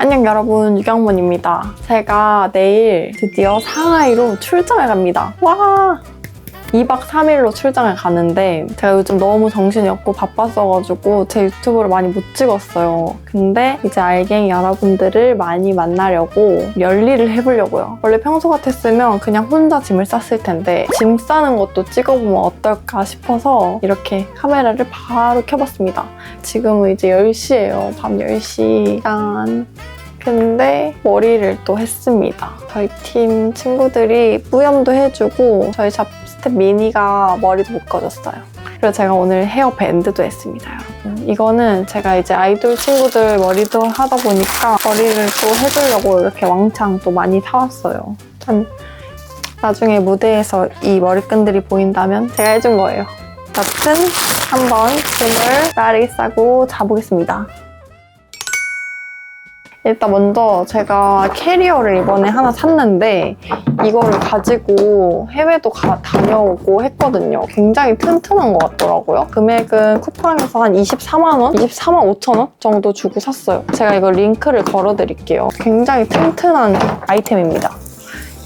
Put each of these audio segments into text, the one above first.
안녕 여러분 유경문입니다. 제가 내일 드디어 상하이로 출장을 갑니다. 와! 2박 3일로 출장을 가는데 제가 요즘 너무 정신이 없고 바빴어가지고 제 유튜브를 많이 못 찍었어요. 근데 이제 알갱이 여러분들을 많이 만나려고 열일을 해보려고요. 원래 평소 같았으면 그냥 혼자 짐을 쌌을 텐데 짐 싸는 것도 찍어보면 어떨까 싶어서 이렇게 카메라를 바로 켜봤습니다. 지금은 이제 10시예요. 밤 10시. 짠. 근데 머리를 또 했습니다. 저희 팀 친구들이 뿌염도 해주고 저희 잡 스텝 미니가 머리도 묶어줬어요. 그리고 제가 오늘 헤어 밴드도 했습니다, 여러분. 이거는 제가 이제 아이돌 친구들 머리도 하다 보니까 머리를 또 해주려고 이렇게 왕창 또 많이 사왔어요. 짠. 나중에 무대에서 이 머리끈들이 보인다면 제가 해준 거예요. 여튼 한번 짐을 빠르게 싸고 자보겠습니다. 일단 먼저 제가 캐리어를 이번에 하나 샀는데 이거를 가지고 해외도 가, 다녀오고 했거든요. 굉장히 튼튼한 것 같더라고요. 금액은 쿠팡에서 한 24만 원? 24만 5천 원 정도 주고 샀어요. 제가 이거 링크를 걸어드릴게요. 굉장히 튼튼한 아이템입니다.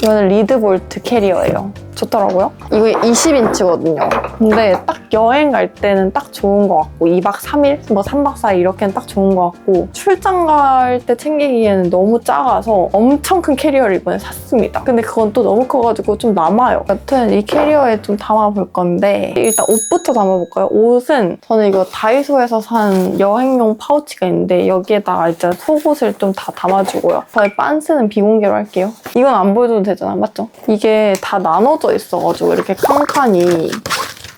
이거는 리드볼트 캐리어예요. 좋더라고요. 이거 20인치거든요. 근데 딱 여행 갈 때는 딱 좋은 것 같고 2박 3일, 뭐 3박 4일 이렇게는 딱 좋은 것 같고 출장 갈 때 챙기기에는 너무 작아서 엄청 큰 캐리어를 이번에 샀습니다. 근데 그건 또 너무 커가지고 좀 남아요. 여튼 이 캐리어에 좀 담아볼 건데 일단 옷부터 담아볼까요? 옷은 저는 이거 다이소에서 산 여행용 파우치가 있는데 여기에다가 일단 속옷을 좀 다 담아주고요. 저희 빤스는 비공개로 할게요. 이건 안 보여줘도 되잖아, 맞죠? 이게 다 나눠져 있어가지고 이렇게 칸칸이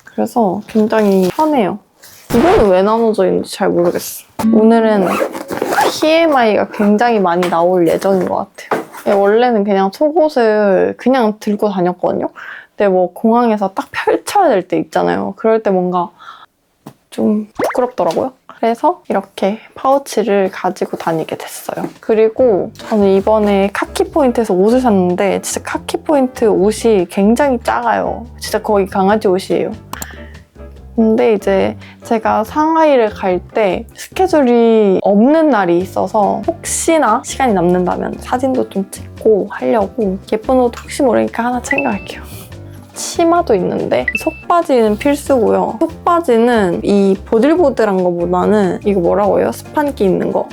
그래서 굉장히 편해요. 이거는 왜 나눠져 있는지 잘 모르겠어. 오늘은 TMI가 굉장히 많이 나올 예정인 것 같아요. 예, 원래는 그냥 속옷을 그냥 들고 다녔거든요. 근데 뭐 공항에서 딱 펼쳐야 될 때 있잖아요. 그럴 때 뭔가 좀 부끄럽더라고요. 그래서 이렇게 파우치를 가지고 다니게 됐어요. 그리고 저는 이번에 카키 포인트에서 옷을 샀는데 진짜 카키 포인트 옷이 굉장히 작아요. 진짜 거의 강아지 옷이에요. 근데 이제 제가 상하이를 갈 때 스케줄이 없는 날이 있어서 혹시나 시간이 남는다면 사진도 좀 찍고 하려고 예쁜 옷 혹시 모르니까 하나 챙겨갈게요. 치마도 있는데 속바지는 필수고요. 속바지는 이 보들보들한 거보다는 이거 뭐라고 해요? 스판기 있는 거.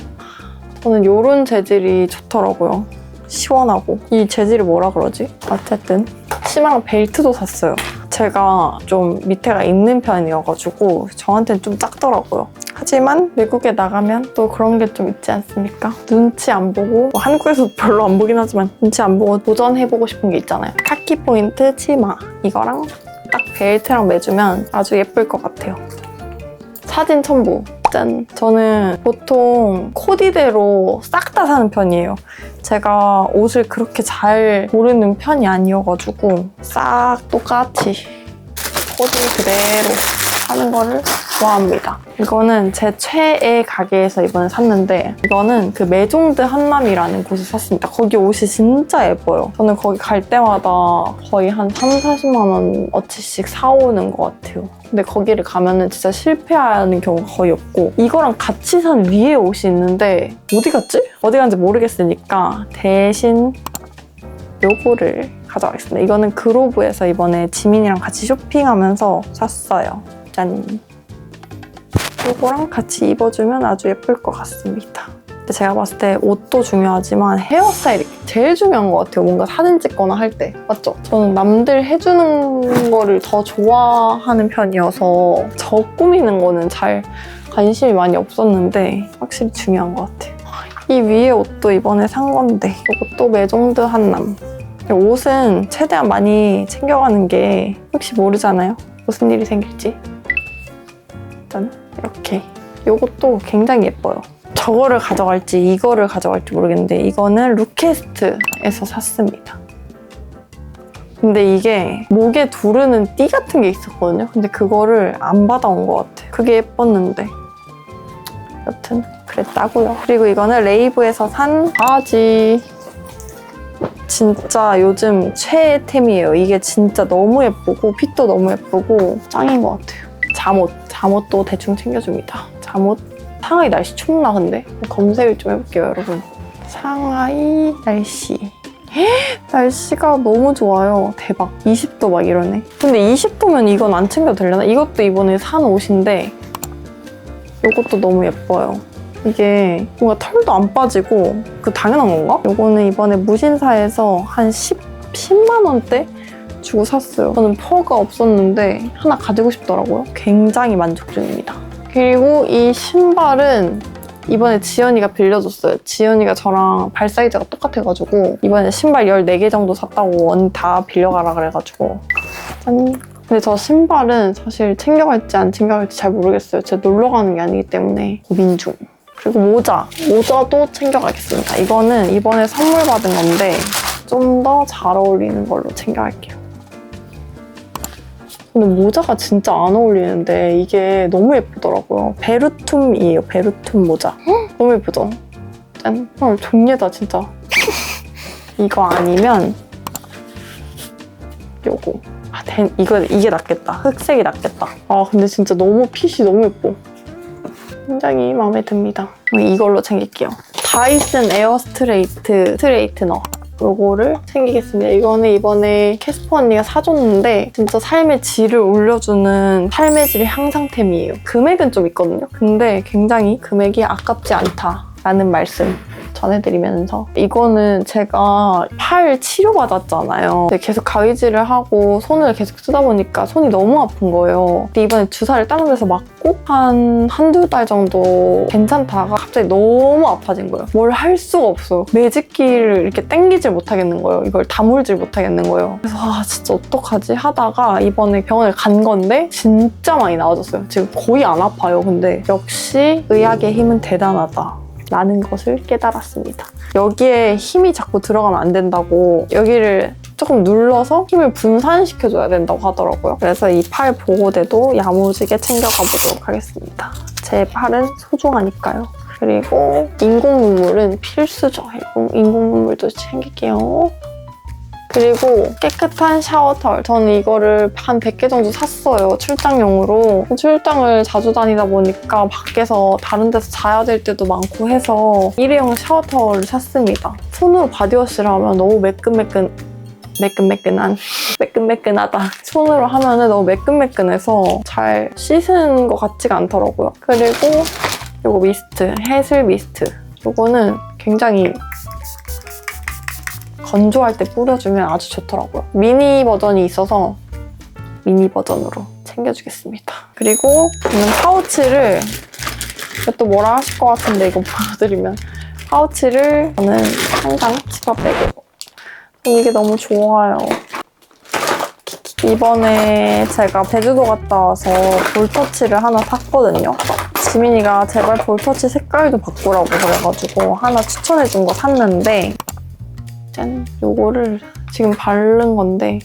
저는 이런 재질이 좋더라고요. 시원하고. 이 재질이 뭐라 그러지? 어쨌든 치마랑 벨트도 샀어요. 제가 좀 밑에가 있는 편이어가지고 저한테는 좀 작더라고요. 하지만 외국에 나가면 또 그런 게 좀 있지 않습니까? 눈치 안 보고 뭐 한국에서 별로 안 보긴 하지만 눈치 안 보고 도전해보고 싶은 게 있잖아요. 카키 포인트 치마 이거랑 딱 벨트랑 매주면 아주 예쁠 것 같아요. 사진 첨부. 짠. 저는 보통 코디대로 싹 다 사는 편이에요. 제가 옷을 그렇게 잘 고르는 편이 아니어가지고 싹 똑같이 코디 그대로 하는 거를 좋아합니다. 이거는 제 최애 가게에서 이번에 샀는데 이거는 그 메종드 한남이라는 곳에 샀습니다. 거기 옷이 진짜 예뻐요. 저는 거기 갈 때마다 거의 한 3, 40만 원 어치씩 사오는 것 같아요. 근데 거기를 가면은 진짜 실패하는 경우가 거의 없고 이거랑 같이 산 위에 옷이 있는데 어디 갔지? 어디 간지 모르겠으니까 대신 요거를 가져가겠습니다. 이거는 그로브에서 이번에 지민이랑 같이 쇼핑하면서 샀어요. 짠. 요거랑 같이 입어주면 아주 예쁠 것 같습니다. 제가 봤을 때 옷도 중요하지만 헤어스타일이 제일 중요한 것 같아요. 뭔가 사진 찍거나 할 때. 맞죠? 저는 남들 해주는 거를 더 좋아하는 편이어서 저 꾸미는 거는 잘 관심이 많이 없었는데 확실히 중요한 것 같아요. 이 위에 옷도 이번에 산 건데 이것도 메종드 한남. 옷은 최대한 많이 챙겨가는 게 혹시 모르잖아요. 무슨 일이 생길지. 일단 이렇게. 이것도 굉장히 예뻐요. 저거를 가져갈지 이거를 가져갈지 모르겠는데 이거는 루케스트에서 샀습니다. 근데 이게 목에 두르는 띠 같은 게 있었거든요. 근데 그거를 안 받아온 것 같아요. 그게 예뻤는데. 여튼 그랬다고요. 그리고 이거는 레이브에서 산 바지. 진짜 요즘 최애템이에요. 이게 진짜 너무 예쁘고 핏도 너무 예쁘고 짱인 것 같아요. 잠옷, 잠옷도 대충 챙겨줍니다. 잠옷 상하이 날씨 춥나 근데? 검색을 좀 해볼게요 여러분. 상하이 날씨. 헉, 날씨가 너무 좋아요. 대박. 20도 막 이러네. 근데 20도면 이건 안 챙겨도 되려나? 이것도 이번에 산 옷인데 이것도 너무 예뻐요. 이게 뭔가 털도 안 빠지고 그 당연한 건가? 이거는 이번에 무신사에서 한 10, 10만 원대 주고 샀어요. 저는 퍼가 없었는데 하나 가지고 싶더라고요. 굉장히 만족 중입니다. 그리고 이 신발은 이번에 지연이가 빌려줬어요. 지연이가 저랑 발 사이즈가 똑같아가지고 이번에 신발 14개 정도 샀다고 언니 다 빌려가라 그래가지고 짠. 근데 저 신발은 사실 챙겨갈지 안 챙겨갈지 잘 모르겠어요. 제가 놀러 가는 게 아니기 때문에 고민 중. 그리고 모자. 모자도 챙겨가겠습니다. 이거는 이번에 선물 받은 건데 좀 더 잘 어울리는 걸로 챙겨갈게요. 근데 모자가 진짜 안 어울리는데 이게 너무 예쁘더라고요. 베르툼이에요. 베르툼 모자. 헉, 너무 예쁘죠? 짠. 헐, 종례다 진짜. 이거 아니면 요거. 아, 된, 이거 이게 낫겠다. 흑색이 낫겠다. 아 근데 진짜 너무 핏이 너무 예뻐. 굉장히 마음에 듭니다. 이걸로 챙길게요. 다이슨 에어 스트레이트 스트레이트너. 요거를 챙기겠습니다. 이거는 이번에 캐스퍼 언니가 사줬는데 진짜 삶의 질을 올려주는 삶의 질 향상템이에요. 금액은 좀 있거든요. 근데 굉장히 금액이 아깝지 않다라는 말씀 전해드리면서 이거는 제가 팔 치료받았잖아요. 계속 가위질을 하고 손을 계속 쓰다 보니까 손이 너무 아픈 거예요. 근데 이번에 주사를 다른 데서 맞고 한 한두 달 정도 괜찮다가 갑자기 너무 아파진 거예요. 뭘 할 수가 없어요. 매직기를 이렇게 당기질 못하겠는 거예요. 이걸 다물질 못하겠는 거예요. 그래서 아 진짜 어떡하지 하다가 이번에 병원에 간 건데 진짜 많이 나아졌어요. 지금 거의 안 아파요. 근데 역시 의학의 힘은 대단하다. 라는 것을 깨달았습니다. 여기에 힘이 자꾸 들어가면 안 된다고 여기를 조금 눌러서 힘을 분산시켜줘야 된다고 하더라고요. 그래서 이 팔 보호대도 야무지게 챙겨가 보도록 하겠습니다. 제 팔은 소중하니까요. 그리고 인공 눈물은 필수죠. 인공 눈물도 챙길게요. 그리고 깨끗한 샤워털. 저는 이거를 한 100개 정도 샀어요. 출장용으로. 출장을 자주 다니다 보니까 밖에서 다른 데서 자야 될 때도 많고 해서 일회용 샤워털을 샀습니다. 손으로 바디워시를 하면 너무 매끈매끈 매끈매끈한 매끈매끈하다 손으로 하면은 너무 매끈매끈해서 잘 씻은 것 같지가 않더라고요 그리고 요거 미스트 해슬 미스트 요거는 굉장히 건조할 때 뿌려주면 아주 좋더라고요. 미니 버전이 있어서 미니 버전으로 챙겨주겠습니다. 그리고 저는 파우치를 또 뭐라 하실 것 같은데 이거 보여드리면 파우치를 저는 항상 지갑백으로 이게 너무 좋아요. 이번에 제가 제주도 갔다 와서 볼터치를 하나 샀거든요. 지민이가 제발 볼터치 색깔 좀 바꾸라고 그래가지고 하나 추천해준 거 샀는데 짠! 요거를 지금 바른 건데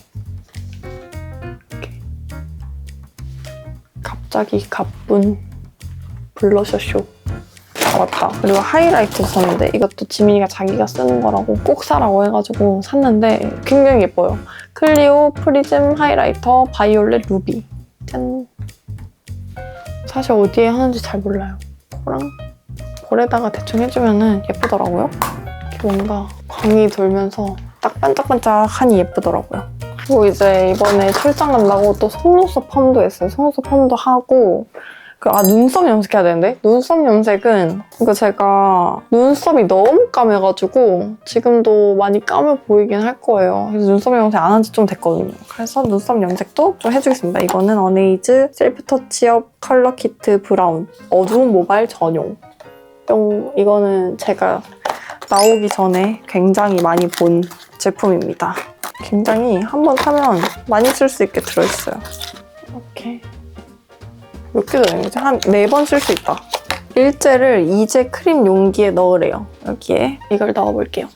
이렇게 갑자기 가쁜 블러셔 쇼. 아, 맞다. 그리고 하이라이트 샀는데 이것도 지민이가 자기가 쓰는 거라고 꼭 사라고 해가지고 샀는데 굉장히 예뻐요. 클리오 프리즘 하이라이터 바이올렛 루비. 짠! 사실 어디에 하는지 잘 몰라요. 코랑 볼에다가 대충 해주면 예쁘더라고요. 뭔가 광이 돌면서 딱 반짝반짝하니 예쁘더라고요. 그리고 이제 이번에 출장 간다고 또 속눈썹 펌도 했어요. 속눈썹 펌도 하고 그, 아 눈썹 염색해야 되는데 눈썹 염색은 이거 제가 눈썹이 너무 까매가지고 지금도 많이 까매 보이긴 할 거예요. 그래서 눈썹 염색 안 한 지 좀 됐거든요. 그래서 눈썹 염색도 좀 해주겠습니다. 이거는 어네이즈 셀프 터치업 컬러 키트 브라운 어두운 모발 전용 뿅 이거는 제가 나오기 전에 굉장히 많이 본 제품입니다. 굉장히 한번 사면 많이 쓸 수 있게 들어있어요. 이렇게 몇개 들어있는 거지? 한 네 번 쓸 수 있다. 일제를 이제 크림 용기에 넣으래요. 여기에 이걸 넣어볼게요.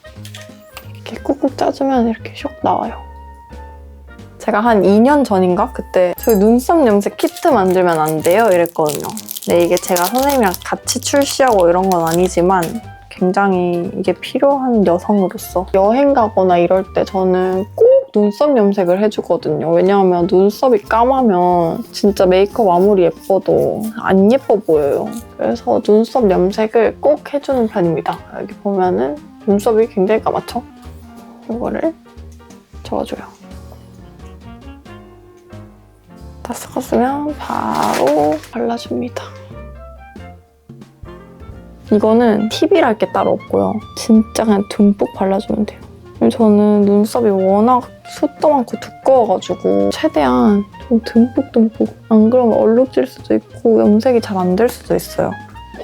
이렇게 꾹꾹 짜주면 이렇게 슉 나와요. 제가 한 2년 전인가? 그때 저희 눈썹 염색 키트 만들면 안 돼요? 이랬거든요. 근데 이게 제가 선생님이랑 같이 출시하고 이런 건 아니지만 굉장히 이게 필요한 여성으로서 여행 가거나 이럴 때 저는 꼭 눈썹 염색을 해주거든요. 왜냐하면 눈썹이 까마면 진짜 메이크업 아무리 예뻐도 안 예뻐 보여요. 그래서 눈썹 염색을 꼭 해주는 편입니다. 여기 보면은 눈썹이 굉장히 까맣죠? 이거를 적어줘요. 다 섞었으면 바로 발라줍니다. 이거는 팁이랄 게 따로 없고요. 진짜 그냥 듬뿍 발라주면 돼요. 저는 눈썹이 워낙 숱도 많고 두꺼워가지고 최대한 좀 듬뿍듬뿍 안 그러면 얼룩질 수도 있고 염색이 잘 안 될 수도 있어요.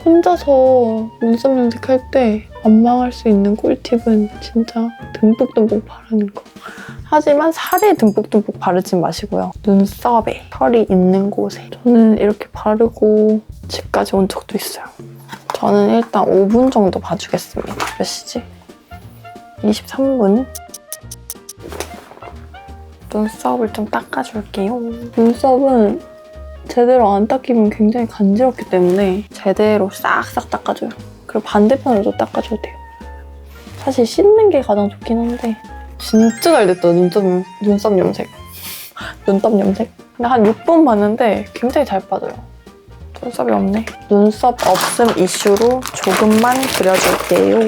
혼자서 눈썹 염색할 때 안 망할 수 있는 꿀팁은 진짜 듬뿍듬뿍 바르는 거. 하지만 살에 듬뿍듬뿍 바르지 마시고요. 눈썹에 털이 있는 곳에 저는 이렇게 바르고 집까지 온 적도 있어요. 저는 일단 5분 정도 봐주겠습니다. 몇 시지? 23분. 눈썹을 좀 닦아줄게요. 눈썹은 제대로 안 닦이면 굉장히 간지럽기 때문에 제대로 싹싹 닦아줘요. 그리고 반대편으로도 닦아줘도 돼요. 사실 씻는 게 가장 좋긴 한데 진짜 잘 됐다 눈썹, 눈썹 염색. 눈썹 염색. 근데 한 6분 봤는데 굉장히 잘 빠져요. 눈썹이 없네. 눈썹 없음 이슈로 조금만 그려줄게요.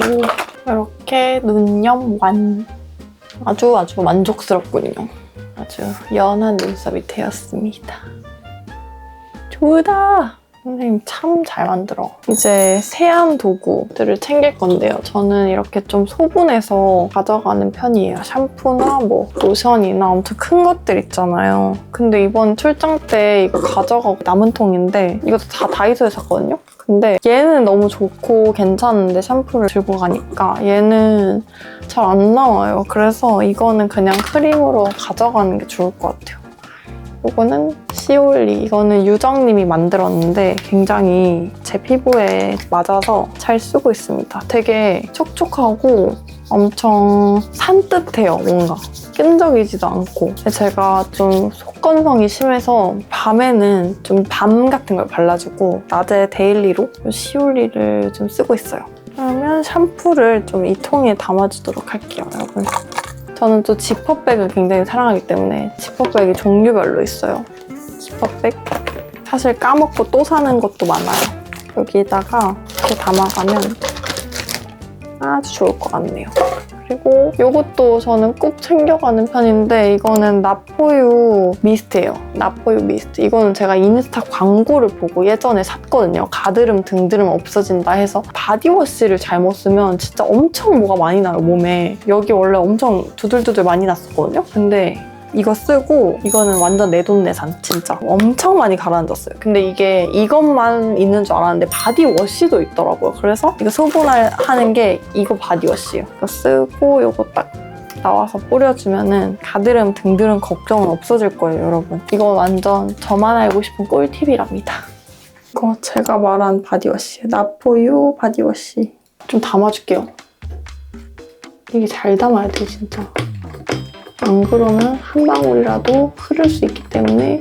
이렇게 눈염 완. 아주 아주 만족스럽군요. 아주 연한 눈썹이 되었습니다. 좋다! 선생님 참 잘 만들어. 이제 세안 도구들을 챙길 건데요. 저는 이렇게 좀 소분해서 가져가는 편이에요. 샴푸나 뭐 로션이나 엄청 큰 것들 있잖아요. 근데 이번 출장 때 이거 가져가고 남은 통인데 이것도 다 다이소에서 샀거든요. 근데 얘는 너무 좋고 괜찮은데 샴푸를 들고 가니까 얘는 잘 안 나와요. 그래서 이거는 그냥 크림으로 가져가는 게 좋을 것 같아요. 이거는 시올리. 이거는 유정님이 만들었는데 굉장히 제 피부에 맞아서 잘 쓰고 있습니다. 되게 촉촉하고 엄청 산뜻해요, 뭔가. 끈적이지도 않고. 제가 좀 속건성이 심해서 밤에는 좀 밤 같은 걸 발라주고 낮에 데일리로 시올리를 좀 쓰고 있어요. 그러면 샴푸를 좀 이 통에 담아주도록 할게요, 여러분. 저는 또 지퍼백을 굉장히 사랑하기 때문에 지퍼백이 종류별로 있어요. 지퍼백. 사실 까먹고 또 사는 것도 많아요. 여기다가 이렇게 담아가면 아주 좋을 것 같네요. 그리고 이것도 저는 꼭 챙겨가는 편인데 이거는 나포유 미스트예요. 나포유 미스트. 이거는 제가 인스타 광고를 보고 예전에 샀거든요. 가드름, 등드름 없어진다 해서 바디워시를 잘못 쓰면 진짜 엄청 뭐가 많이 나요, 몸에. 여기 원래 엄청 두들두들 많이 났었거든요. 근데 이거 쓰고 이거는 완전 내돈내산 진짜. 엄청 많이 가라앉았어요. 근데 이게 이것만 있는 줄 알았는데 바디워시도 있더라고요. 그래서 이거 소분하는 게 이거 바디워시예요. 이거 쓰고 이거 딱 나와서 뿌려주면은 가드름 등드름 걱정은 없어질 거예요 여러분. 이거 완전 저만 알고 싶은 꿀팁이랍니다. 이거 제가 말한 바디워시 나포유 바디워시. 좀 담아줄게요. 이게 잘 담아야 돼 진짜 안 그러면 한 방울이라도 흐를 수 있기 때문에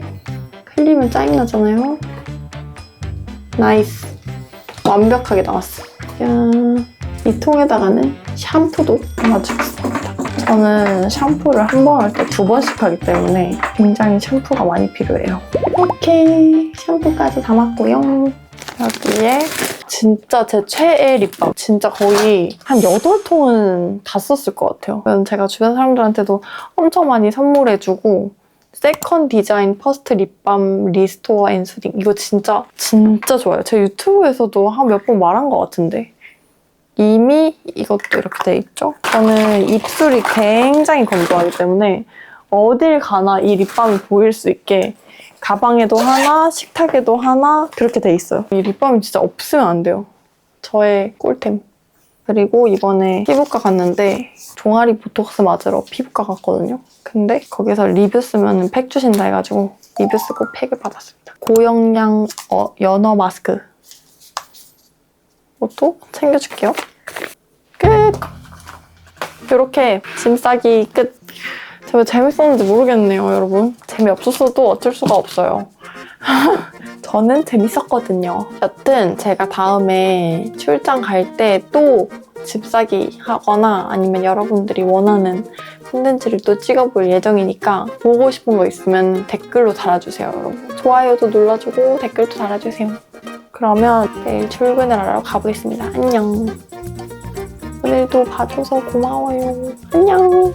흘리면 짜증나잖아요. 나이스. 완벽하게 나왔어. 짠. 이 통에다가는 샴푸도 담아주겠습니다. 저는 샴푸를 한 번 할 때 두 번씩 하기 때문에 굉장히 샴푸가 많이 필요해요. 오케이. 샴푸까지 담았고요. 여기에 진짜 제 최애 립밤. 진짜 거의 한 8통은 다 썼을 것 같아요. 제가 주변 사람들한테도 엄청 많이 선물해주고 세컨 디자인 퍼스트 립밤 리스토어 앤 수딩 이거 진짜 진짜 좋아요. 제 유튜브에서도 한 몇 번 말한 것 같은데 이미 이것도 이렇게 돼 있죠. 저는 입술이 굉장히 건조하기 때문에 어딜 가나 이 립밤이 보일 수 있게 가방에도 하나, 식탁에도 하나 그렇게 돼 있어요. 이 립밤이 진짜 없으면 안 돼요. 저의 꿀템. 그리고 이번에 피부과 갔는데 종아리 보톡스 맞으러 피부과 갔거든요. 근데 거기서 리뷰 쓰면 팩 주신다 해가지고 리뷰 쓰고 팩을 받았습니다. 고영양 어, 연어 마스크. 이것도 챙겨줄게요. 끝! 이렇게 짐 싸기 끝. 제가 재밌었는지 모르겠네요, 여러분. 재미없었어도 어쩔 수가 없어요. 저는 재밌었거든요. 여튼 제가 다음에 출장 갈 때 또 집사기 하거나 아니면 여러분들이 원하는 콘텐츠를 또 찍어볼 예정이니까 보고 싶은 거 있으면 댓글로 달아주세요, 여러분. 좋아요도 눌러주고 댓글도 달아주세요. 그러면 내일 출근을 하러 가보겠습니다. 안녕. 오늘도 봐줘서 고마워요. 안녕.